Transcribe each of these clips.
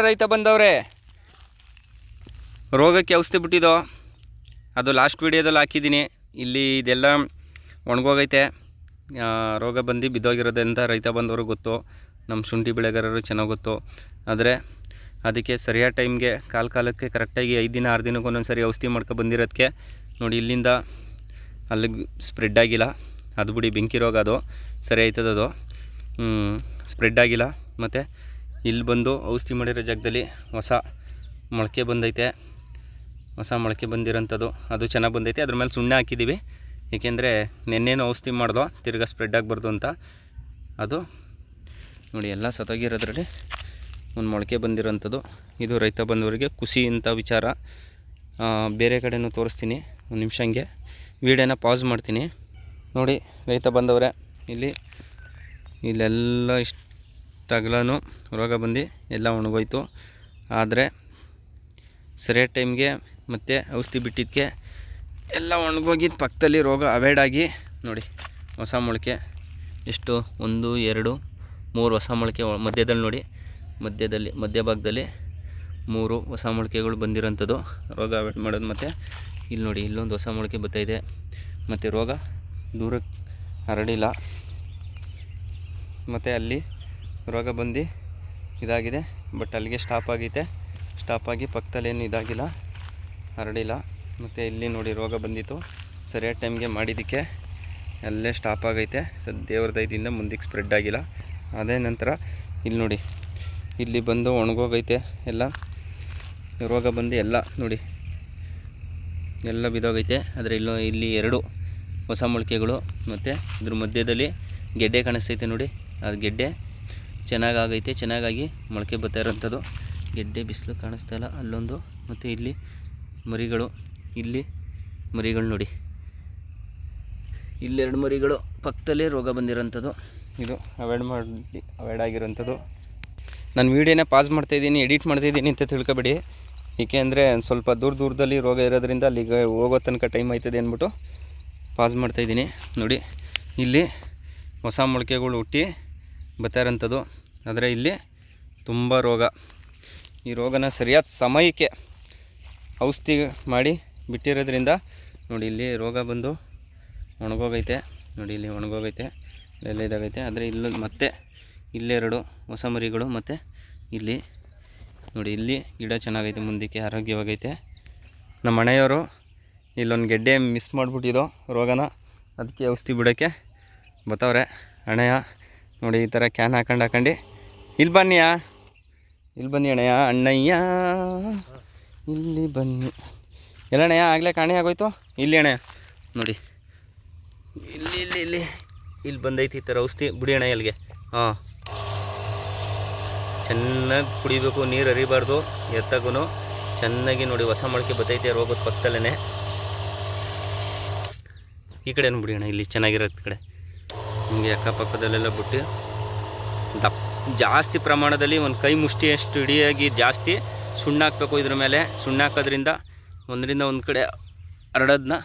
ರೈತ ಬಂದವ್ರೆ, ರೋಗಕ್ಕೆ ಔಷಧಿ ಬಿಟ್ಟಿದೋ, ಅದು ಲಾಸ್ಟ್ ವೀಡಿಯೋದಲ್ಲಿ ಹಾಕಿದ್ದೀನಿ. ಇಲ್ಲಿ ಇದೆಲ್ಲ ಒಣಗೋಗೈತೆ. ರೋಗ ಬಂದು ಬಿದ್ದೋಗಿರೋದ್ರಿಂದ ರೈತ ಬಂದವರು ಗೊತ್ತು. ನಮ್ಮ ಶುಂಠಿ ಬೆಳೆಗಾರರು ಚೆನ್ನಾಗಿ ಗೊತ್ತು. ಆದರೆ ಅದಕ್ಕೆ ಸರಿಯಾದ ಟೈಮ್ಗೆ ಕಾಲ ಕಾಲಕ್ಕೆ ಕರೆಕ್ಟಾಗಿ ಐದು ದಿನ, ಆರು ದಿನಕ್ಕೆ ಒಂದೊಂದು ಸರಿ ಔಷಧಿ ಮಾಡ್ಕೊ ಬಂದಿರೋದಕ್ಕೆ ನೋಡಿ ಇಲ್ಲಿಂದ ಅಲ್ಲಿಗೆ ಸ್ಪ್ರೆಡ್ ಆಗಿಲ್ಲ. ಅದು ಬಿಡಿ ಬೆಂಕಿ ರೋಗ ಅದು. ಸರಿ ಆಯ್ತದದು. ಸ್ಪ್ರೆಡ್ ಆಗಿಲ್ಲ. ಮತ್ತು ಇಲ್ಲಿ ಬಂದು ಔಷಧಿ ಮಾಡಿರೋ ಜಾಗದಲ್ಲಿ ಹೊಸ ಮೊಳಕೆ ಬಂದೈತೆ. ಹೊಸ ಮೊಳಕೆ ಬಂದಿರೋಂಥದ್ದು. ಅದು ಚೆನ್ನಾಗಿ ಬಂದೈತೆ. ಅದ್ರ ಮೇಲೆ ಸುಣ್ಣ ಹಾಕಿದ್ದೀವಿ. ಏಕೆಂದರೆ ನೆನ್ನೇನು ಔಷಧಿ ಮಾಡ್ದೋ ತಿರ್ಗಾ ಸ್ಪ್ರೆಡ್ ಆಗಬಾರ್ದು ಅಂತ. ಅದು ನೋಡಿ, ಎಲ್ಲ ಸತ್ತೋಗಿರೋದ್ರಲ್ಲಿ ಒಂದು ಮೊಳಕೆ ಬಂದಿರೋಂಥದ್ದು. ಇದು ರೈತ ಬಂದವರಿಗೆ ಖುಷಿ ಅಂತ ವಿಚಾರ. ಬೇರೆ ಕಡೆನೂ ತೋರಿಸ್ತೀನಿ. ಒಂದು ನಿಮಿಷ ಹಂಗೆ. ವೀಡಿಯೋನ ಪಾಸ್ ಮಾಡ್ತೀನಿ. ನೋಡಿ, ರೈತ ಬಂದವರೇ, ಇಲ್ಲಿ ಇಲ್ಲೆಲ್ಲ ಇಷ್ಟಾಗ್ಲೂ ರೋಗ ಬಂದು ಎಲ್ಲ ಒಣಗೋಯ್ತು. ಆದರೆ ಸರಿಯಾದ ಟೈಮ್ಗೆ ಮತ್ತು ಔಷಧಿ ಬಿಟ್ಟಿದ್ದಕ್ಕೆ ಎಲ್ಲ ಒಣಗೋಗಿದ್ದ ಪಕ್ಕದಲ್ಲಿ ರೋಗ ಅವಾಯ್ಡ್ ಆಗಿ ನೋಡಿ ಹೊಸ ಮೊಳಕೆ ಎಷ್ಟು ಒಂದು, ಎರಡು, ಮೂರು ಹೊಸ ಮೊಳಕೆ ಮಧ್ಯದಲ್ಲಿ ನೋಡಿ, ಮಧ್ಯದಲ್ಲಿ, ಮಧ್ಯಭಾಗದಲ್ಲಿ ಮೂರು ಹೊಸ ಮೊಳಕೆಗಳು ಬಂದಿರೋಂಥದ್ದು. ರೋಗ ಅವಾಯ್ಡ್ ಮಾಡೋದು ಮತ್ತು ಇಲ್ಲಿ ನೋಡಿ, ಇಲ್ಲೊಂದು ಹೊಸ ಮೊಳಕೆ ಬರ್ತಾಯಿದೆ ಮತ್ತು ರೋಗ ದೂರಕ್ಕೆ ಹರಡಿಲ್ಲ. ಮತ್ತು ಅಲ್ಲಿ ರೋಗ ಬಂದು ಇದಾಗಿದೆ. ಬಟ್ ಅಲ್ಲಿಗೆ ಸ್ಟಾಪ್ ಆಗೈತೆ. ಸ್ಟಾಪ್ ಆಗಿ ಪಕ್ಕದಲ್ಲೇನು ಇದಾಗಿಲ್ಲ. ಹರಡಿಲ್ಲ. ಮತ್ತು ಇಲ್ಲಿ ನೋಡಿ ರೋಗ ಬಂದಿತ್ತು. ಸರಿಯಾದ ಟೈಮ್ಗೆ ಮಾಡಿದ್ದಕ್ಕೆ ಅಲ್ಲೇ ಸ್ಟಾಪ್ ಆಗೈತೆ. ಸೊ ದೇವ್ರ ದಯದಿಂದ ಮುಂದಕ್ಕೆ ಸ್ಪ್ರೆಡ್ ಆಗಿಲ್ಲ. ಅದೇ ನಂತರ ಇಲ್ಲಿ ನೋಡಿ. ಇಲ್ಲಿ ಬಂದು ಒಣಗೋಗೈತೆ ಎಲ್ಲ. ರೋಗ ಬಂದು ಎಲ್ಲ ನೋಡಿ. ಎಲ್ಲ ಬಿದ್ದೋಗೈತೆ. ಆದರೆ ಇಲ್ಲೋ ಇಲ್ಲಿ ಎರಡು ಹೊಸ ಮೊಳಕೆಗಳು. ಮತ್ತು ಇದ್ರ ಮಧ್ಯದಲ್ಲಿ ಗೆಡ್ಡೆ ಕಾಣಿಸ್ತೈತೆ ನೋಡಿ. ಅದು ಗೆಡ್ಡೆ ಚೆನ್ನಾಗಾಗೈತೆ, ಚೆನ್ನಾಗಾಗಿ ಮೊಳಕೆ ಬರ್ತಾ ಇರೋಂಥದ್ದು. ಗೆಡ್ಡೆ ಬಿಸಿಲು ಕಾಣಿಸ್ತಾ ಇಲ್ಲ. ಅಲ್ಲೊಂದು, ಮತ್ತು ಇಲ್ಲಿ ಮರಿಗಳು ಇಲ್ಲಿ ಮರಿಗಳು ನೋಡಿ. ಇಲ್ಲೆರಡು ಮರಿಗಳು ಪಕ್ಕದಲ್ಲೇ ರೋಗ ಬಂದಿರೋಂಥದ್ದು. ಇದು ಅವಾಯ್ಡ್ ಮಾಡಿ ಅವಾಯ್ಡ್ ಆಗಿರೋಂಥದ್ದು. ನಾನು ವೀಡಿಯೋನ ಪಾಸ್ ಮಾಡ್ತಾಯಿದ್ದೀನಿ ಎಡಿಟ್ ಮಾಡ್ತಾಯಿದ್ದೀನಿ ಅಂತ ತಿಳ್ಕೊಬೇಡಿ. ಏಕೆ ಅಂದರೆ ಸ್ವಲ್ಪ ದೂರ ದೂರದಲ್ಲಿ ರೋಗ ಇರೋದ್ರಿಂದ ಅಲ್ಲಿಗೆ ಹೋಗೋ ತನಕ ಟೈಮ್ ಆಯ್ತದೆ ಅಂದ್ಬಿಟ್ಟು ಪಾಸ್ ಮಾಡ್ತಾಯಿದ್ದೀನಿ ನೋಡಿ, ಇಲ್ಲಿ ಹೊಸ ಮೊಳಕೆಗಳು ಹುಟ್ಟಿ ಬರ್ತಾ ಇರೋಂಥದ್ದು ಆದರೆ ಇಲ್ಲಿ ತುಂಬ ರೋಗ. ಈ ರೋಗನ ಸರಿಯಾದ ಸಮಯಕ್ಕೆ ಔಷಧಿ ಮಾಡಿ ಬಿಟ್ಟಿರೋದ್ರಿಂದ ನೋಡಿ ಇಲ್ಲಿ ರೋಗ ಬಂದು ಒಣಗೋಗೈತೆ. ನೋಡಿ ಇಲ್ಲಿ ಒಣಗೋಗೈತೆ ಎಲ್ಲ ಇದಾಗೈತೆ. ಆದರೆ ಇಲ್ಲ ಮತ್ತೆ ಇಲ್ಲೆರಡು ಹೊಸ ಮರಿಗಳು ಮತ್ತು ಇಲ್ಲಿ ನೋಡಿ ಇಲ್ಲಿ ಗಿಡ ಚೆನ್ನಾಗೈತೆ, ಮುಂದಕ್ಕೆ ಆರೋಗ್ಯವಾಗೈತೆ. ನಮ್ಮ ಮನೆಯವರು ಇಲ್ಲೊಂದು ಗೆಡ್ಡೆ ಮಿಸ್ ಮಾಡಿಬಿಟ್ಟಿದ್ದೋ ರೋಗನ. ಅದಕ್ಕೆ ಔಷಧಿ ಬಿಡೋಕ್ಕೆ ಬತ್ತವ್ರೆ. ಅಣ್ಣಯ್ಯ ನೋಡಿ, ಈ ಥರ ಕ್ಯಾನ್ ಹಾಕೊಂಡು ಹಾಕೊಂಡು. ಇಲ್ಲಿ ಬನ್ನಿಯಾ? ಇಲ್ಲಿ ಬನ್ನಿ ಅಣ್ಣಯ್ಯ. ಅಣ್ಣಯ್ಯ, ಇಲ್ಲಿ ಬನ್ನಿ. ಎಲ್ಲ ಅಣ್ಣಯ್ಯ, ಆಗಲೇ ಕಾಣೆ ಆಗೋಯ್ತು? ಇಲ್ಲಿ ಅಣ್ಣಯ್ಯ. ನೋಡಿ. ಇಲ್ಲಿ ಇಲ್ಲಿ ಇಲ್ಲಿ. ಇಲ್ಲಿ ಬಂದೈತಿ ಈ ಥರ ಔಷಧಿ. ಬಿಡಿ ಅಣ್ಣ ಇಲ್ಲಿಗೆ. ಹಾಂ. ಚೆನ್ನಾಗಿ ಕುಡಿಬೇಕು, ನೀರು ಹರಿಬಾರ್ದು ಎತ್ತಾಗೂ ಚೆನ್ನಾಗಿ ನೋಡಿ ಹೊಸ ಮೊಳಕೆ ಬತ್ತೈತೆ ರೋಗದ ಪಕ್ಕದಲ್ಲೇ ಈ ಕಡೆನೂ ಬಿಡಿ ಅಣ್ಣ ಇಲ್ಲಿ ಚೆನ್ನಾಗಿರೋದು ಕಡೆ. ನಿಮಗೆ ಅಕ್ಕಪಕ್ಕದಲ್ಲೆಲ್ಲ ಬಿಟ್ಟು ದಪ್ಪ ಜಾಸ್ತಿ ಪ್ರಮಾಣದಲ್ಲಿ ಒಂದು ಕೈ ಮುಷ್ಟಿಯಷ್ಟು ಇಡಿಯಾಗಿ ಜಾಸ್ತಿ ಸುಣ್ಣ ಹಾಕಬೇಕು ಇದ್ರ ಮೇಲೆ. ಸುಣ್ಣ ಹಾಕೋದ್ರಿಂದ ಒಂದರಿಂದ ಒಂದು ಕಡೆ ಹರಡೋದನ್ನ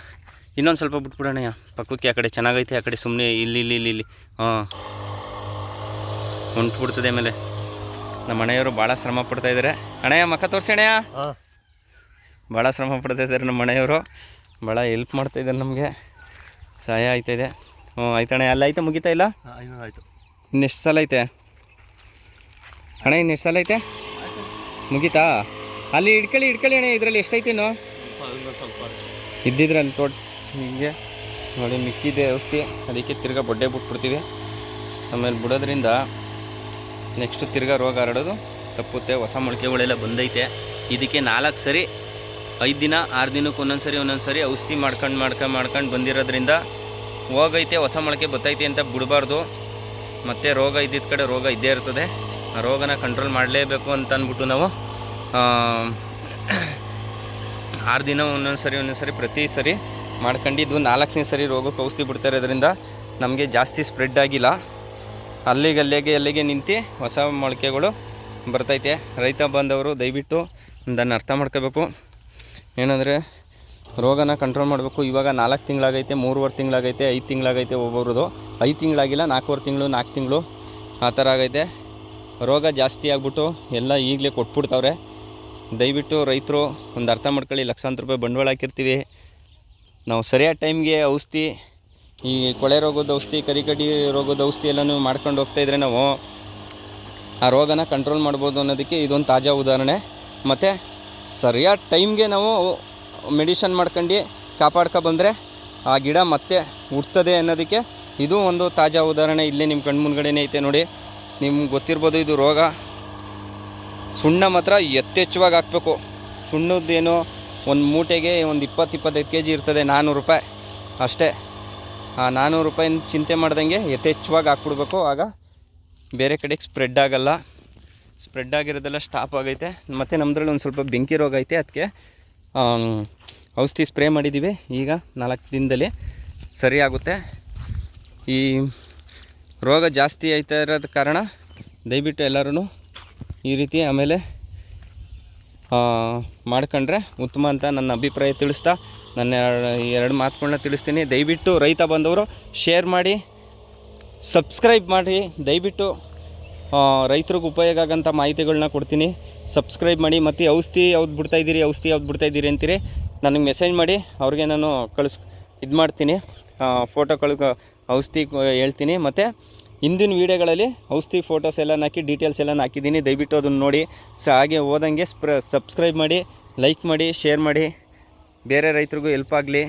ಇನ್ನೊಂದು ಸ್ವಲ್ಪ ಬಿಟ್ಬಿಡೋಣ ಪಕ್ಕಕ್ಕೆ ಆ ಕಡೆ ಚೆನ್ನಾಗೈತೆ ಆ ಕಡೆ ಸುಮ್ಮನೆ ಇಲ್ಲಿ ಇಲ್ಲಿ ಇಲ್ಲಿ ಇಲ್ಲಿ. ಹಾಂ. ಹೊಂಟ್ಬಿಡ್ತದೆ ಆಮೇಲೆ. ನಮ್ಮ ಮನೆಯವರು ಭಾಳ ಶ್ರಮ ಪಡ್ತಾ ಇದ್ದಾರೆ ಅಣ್ಣಯ್ಯ ಮಕ್ಕ ತೋರಿಸಿ ಅಣ್ಣಯ್ಯ. ಭಾಳ ಶ್ರಮ ಪಡ್ತಾ ಇದ್ದಾರೆ ನಮ್ಮ ಮನೆಯವರು ಭಾಳ ಹೆಲ್ಪ್ ಮಾಡ್ತಾ ಇದ್ದಾರೆ ನಮಗೆ. ಸಹಾಯ ಆಯ್ತಾಯಿದೆ ಹ್ಞೂ ಆಯ್ತಣ್ಣ ಎಲ್ಲ ಐತೆ ಮುಗಿತಾ ಇಲ್ಲ? ಆಯ್ತು. ಇನ್ನೆಷ್ಟು ಸಲ ಐತೆ? ಅಣ್ಣ ಇನ್ನೆಷ್ಟು ಸಲ ಐತೆ? ಮುಗೀತಾ? ಅಲ್ಲಿ ಇಡ್ಕಳಿ ಹಿಡ್ಕೊಳ್ಳಿ ಅಣ್ಣ ಇದರಲ್ಲಿ ಎಷ್ಟೈತೆ ಸ್ವಲ್ಪ ಇದ್ದಿದ್ರಲ್ಲಿ ತೋಟ ಹೀಗೆ. ನೋಡಿ ಮಿಕ್ಕಿದೆ ಔಷಧಿ. ಅದಕ್ಕೆ ತಿರ್ಗಾ ಬೊಡ್ಡೆ ಬಿಟ್ಬಿಡ್ತೀವಿ. ಆಮೇಲೆ ಬಿಡೋದ್ರಿಂದ ನೆಕ್ಸ್ಟ್ ತಿರ್ಗಾ ರೋಗ ಹರಡೋದು ತಪ್ಪುತ್ತೆ ಹೊಸ ಮೊಳಕೆಗಳೆಲ್ಲ ಬಂದೈತೆ. ಇದಕ್ಕೆ ನಾಲ್ಕು ಸರಿ ಐದು ದಿನ ಆರು ದಿನಕ್ಕೆ ಒಂದೊಂದು ಸರಿ ಒಂದೊಂದು ಸರಿ ಔಷಧಿ ಮಾಡ್ಕೊಂಡು ಮಾಡ್ಕೊಂಡು ಮಾಡ್ಕೊಂಡು ಬಂದಿರೋದ್ರಿಂದ ಹೋಗೈತೆ, ಹೊಸ ಮೊಳಕೆ ಬತ್ತೈತೆ ಅಂತ ಬಿಡಬಾರ್ದು. ಮತ್ತು ರೋಗ ಇದ್ದಿದ್ದ ಕಡೆ ರೋಗ ಇದ್ದೇ ಇರ್ತದೆ. ಆ ರೋಗನ ಕಂಟ್ರೋಲ್ ಮಾಡಲೇಬೇಕು ಅಂತ ಅಂದ್ಬಿಟ್ಟು ನಾವು ಆರು ದಿನ ಒಂದೊಂದು ಸರಿ ಒಂದೊಂದು ಸರಿ ಪ್ರತಿ ಸರಿ ಮಾಡ್ಕೊಂಡಿದ್ದು ನಾಲ್ಕನೇ ಸರಿ ರೋಗಕ್ಕೆ ಔಷಧಿ ಬಿಡ್ತಾ ಅದರಿಂದ ನಮಗೆ ಜಾಸ್ತಿ ಸ್ಪ್ರೆಡ್ ಆಗಿಲ್ಲ. ಅಲ್ಲಿಗೆ ಅಲ್ಲಿಗೆ ಅಲ್ಲಿಗೆ ನಿಂತು ಹೊಸ ಮೊಳಕೆಗಳು ಬರ್ತೈತೆ. ರೈತ ಬಂದವರು ದಯವಿಟ್ಟು ಇದನ್ನು ಅರ್ಥ ಮಾಡ್ಕೋಬೇಕು. ಏನಂದರೆ ರೋಗನ ಕಂಟ್ರೋಲ್ ಮಾಡಬೇಕು. ಇವಾಗ ನಾಲ್ಕು ತಿಂಗಳಾಗೈತೆ, ಮೂರುವರೆ ತಿಂಗಳಾಗೈತೆ, ಐದು ತಿಂಗಳಾಗೈತೆ ಒಬ್ಬೊಬ್ರದ್ದು ಐದು ತಿಂಗಳಾಗಿಲ್ಲ, ನಾಲ್ಕೂವರೆ ತಿಂಗಳು, ನಾಲ್ಕು ತಿಂಗಳು. ಆ ಥರ ಆಗೈತೆ. ರೋಗ ಜಾಸ್ತಿ ಆಗ್ಬಿಟ್ಟು ಎಲ್ಲ ಈಗಲೇ ಕೊಟ್ಬಿಡ್ತಾವ್ರೆ. ದಯವಿಟ್ಟು ರೈತರು ಒಂದು ಅರ್ಥ ಮಾಡ್ಕೊಳ್ಳಿ. ಲಕ್ಷಾಂತರ ರೂಪಾಯಿ ಬಂಡವಾಳ ಹಾಕಿರ್ತೀವಿ. ನಾವು ಸರಿಯಾದ ಟೈಮ್ಗೆ ಔಷಧಿ, ಈ ಕೊಳೆ ರೋಗದ ಔಷಧಿ ಕರಿಕಡಿ ರೋಗದ ಔಷಧಿ ಎಲ್ಲನೂ ಮಾಡ್ಕೊಂಡು ಹೋಗ್ತಾಯಿದ್ರೆ ನಾವು ಆ ರೋಗನ ಕಂಟ್ರೋಲ್ ಮಾಡ್ಬೋದು ಅನ್ನೋದಕ್ಕೆ ಇದೊಂದು ತಾಜಾ ಉದಾಹರಣೆ. ಮತ್ತು ಸರಿಯಾದ ಟೈಮ್ಗೆ ನಾವು ಮೆಡಿಷನ್ ಮಾಡ್ಕೊಂಡು ಕಾಪಾಡ್ಕೊ ಬಂದರೆ ಆ ಗಿಡ ಮತ್ತೆ ಹುಡ್ತದೆ ಅನ್ನೋದಕ್ಕೆ ಇದು ಒಂದು ತಾಜಾ ಉದಾಹರಣೆ ಇಲ್ಲೇ ನಿಮ್ಮ ಕಣ್ಣು ಮುಂದ್ಗಡೆನೇ ಐತೆ ನೋಡಿ. ನಿಮ್ಗೆ ಗೊತ್ತಿರ್ಬೋದು ಇದು ರೋಗ. ಸುಣ್ಣ ಮಾತ್ರ ಯಥೇಚ್ಛವಾಗಿ ಹಾಕ್ಬೇಕು. ಸುಣ್ಣದ್ದೇನು ಒಂದು ಮೂಟೆಗೆ ಒಂದು ಇಪ್ಪತ್ತು, ಇಪ್ಪತ್ತೈದು ಕೆ ಜಿ ಇರ್ತದೆ ನಾನ್ನೂರು ರೂಪಾಯಿ. ಅಷ್ಟೇ. ಆ ನಾನ್ನೂರು ರೂಪಾಯಿನ ಚಿಂತೆ ಮಾಡ್ದಂಗೆ ಯಥೇಚ್ಛವಾಗಿ ಹಾಕ್ಬಿಡ್ಬೇಕು. ಆಗ ಬೇರೆ ಕಡೆಗೆ ಸ್ಪ್ರೆಡ್ ಆಗಲ್ಲ. ಸ್ಪ್ರೆಡ್ ಆಗಿರೋದೆಲ್ಲ ಸ್ಟಾಪ್ ಆಗೈತೆ. ಮತ್ತು ನಮ್ಮದ್ರಲ್ಲಿ ಒಂದು ಸ್ವಲ್ಪ ಬೆಂಕಿ ರೋಗ ಐತೆ, ಅದಕ್ಕೆ ಔಷಧಿ ಸ್ಪ್ರೇ ಮಾಡಿದ್ದೀವಿ. ಈಗ ನಾಲ್ಕು ದಿನದಲ್ಲಿ ಸರಿಯಾಗುತ್ತೆ ಈ ರೋಗ ಜಾಸ್ತಿ ಆಯ್ತಾ ಇರೋದ ಕಾರಣ ದಯವಿಟ್ಟು ಎಲ್ಲರೂ ಈ ರೀತಿ ಆಮೇಲೆ ಮಾಡ್ಕೊಂಡ್ರೆ ಉತ್ತಮ ಅಂತ ನನ್ನ ಅಭಿಪ್ರಾಯ ತಿಳಿಸ್ತಾ, ನನ್ನ ಎರಡು ಮಾತುಗಳನ್ನ ತಿಳಿಸ್ತೀನಿ. ದಯವಿಟ್ಟು ರೈತ ಬಂದವರು ಶೇರ್ ಮಾಡಿ, ಸಬ್ಸ್ಕ್ರೈಬ್ ಮಾಡಿ. ದಯವಿಟ್ಟು ರೈತರಿಗೆ ಉಪಯೋಗ ಆಗೋಂಥ ಮಾಹಿತಿಗಳನ್ನ ಕೊಡ್ತೀನಿ. ಸಬ್ಸ್ಕ್ರೈಬ್ ಮಾಡಿ ಮತ್ತು ಔಷಧಿ ಯಾವ್ದು ಬಿಡ್ತಾ ಇದ್ದೀರಿ, ಔಷಧಿ ಯಾವ್ದು ಬಿಡ್ತಾ ಇದ್ದೀರಿ ಅಂತೀರಿ ನನಗೆ ಮೆಸೇಜ್ ಮಾಡಿ, ಅವ್ರಿಗೆ ನಾನು ಕಳಿಸ್, ಇದು ಮಾಡ್ತೀನಿ. ಫೋಟೋ ಕಳ್ಕ, ಔಷಧಿ ಹೇಳ್ತೀನಿ. ಮತ್ತು ಹಿಂದಿನ ವೀಡಿಯೋಗಳಲ್ಲಿ ಔಷಧಿ ಫೋಟೋಸ್ ಎಲ್ಲ ಹಾಕಿ ಡೀಟೇಲ್ಸ್ ಎಲ್ಲ ಹಾಕಿದ್ದೀನಿ. ದಯವಿಟ್ಟು ಅದನ್ನು ನೋಡಿ. ಸೊ, ಹಾಗೆ ಹೋದಂಗೆ ಸ್ಪ್ರ ಸಬ್ಸ್ಕ್ರೈಬ್ ಮಾಡಿ ಲೈಕ್ ಮಾಡಿ ಶೇರ್ ಮಾಡಿ. ಬೇರೆ ರೈತರಿಗೂ ಹೆಲ್ಪ್ ಆಗಲಿ.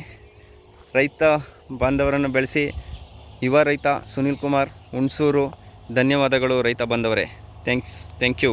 ರೈತ ಬಾಂಧವರನ್ನು ಬೆಳೆಸಿ. ಯುವ ರೈತ ಸುನಿಲ್ ಕುಮಾರ್, ಹುಣಸೂರು. ಧನ್ಯವಾದಗಳು ರೈತ ಬಾಂಧವರೇ. Thanks thank you